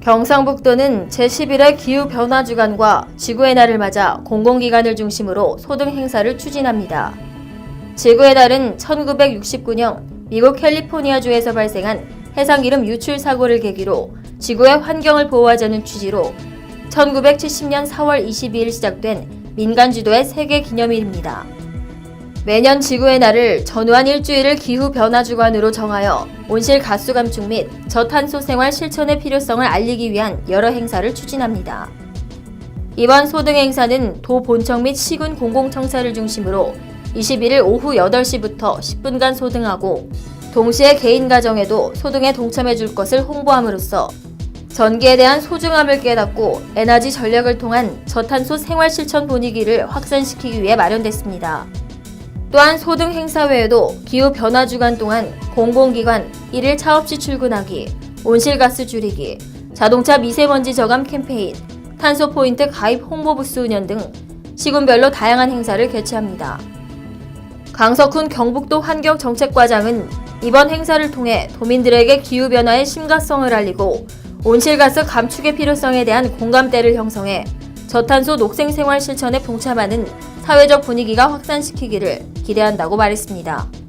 경상북도는 제11회 기후변화 주간과 지구의 날을 맞아 공공기관을 중심으로 소등 행사를 추진합니다. 지구의 날은 1969년 미국 캘리포니아주에서 발생한 해상기름 유출 사고를 계기로 지구의 환경을 보호하자는 취지로 1970년 4월 22일 시작된 민간 주도의 세계 기념일입니다. 매년 지구의 날을 전후한 일주일을 기후 변화 주간으로 정하여 온실 가스 감축 및 저탄소 생활 실천의 필요성을 알리기 위한 여러 행사를 추진합니다. 이번 소등 행사는 도 본청 및 시군 공공청사를 중심으로 21일 오후 8시부터 10분간 소등하고 동시에 개인 가정에도 소등에 동참해 줄 것을 홍보함으로써 전기에 대한 소중함을 깨닫고 에너지 전략을 통한 저탄소 생활 실천 분위기를 확산시키기 위해 마련됐습니다. 또한 소등 행사 외에도 기후 변화 주간 동안 공공기관 일일 차 없이 출근하기, 온실가스 줄이기, 자동차 미세먼지 저감 캠페인, 탄소 포인트 가입 홍보 부스 운영 등 시군별로 다양한 행사를 개최합니다. 강석훈 경북도 환경정책과장은 이번 행사를 통해 도민들에게 기후 변화의 심각성을 알리고 온실가스 감축의 필요성에 대한 공감대를 형성해 저탄소 녹생 생활 실천에 동참하는 사회적 분위기가 확산시키기를 기대한다고 말했습니다.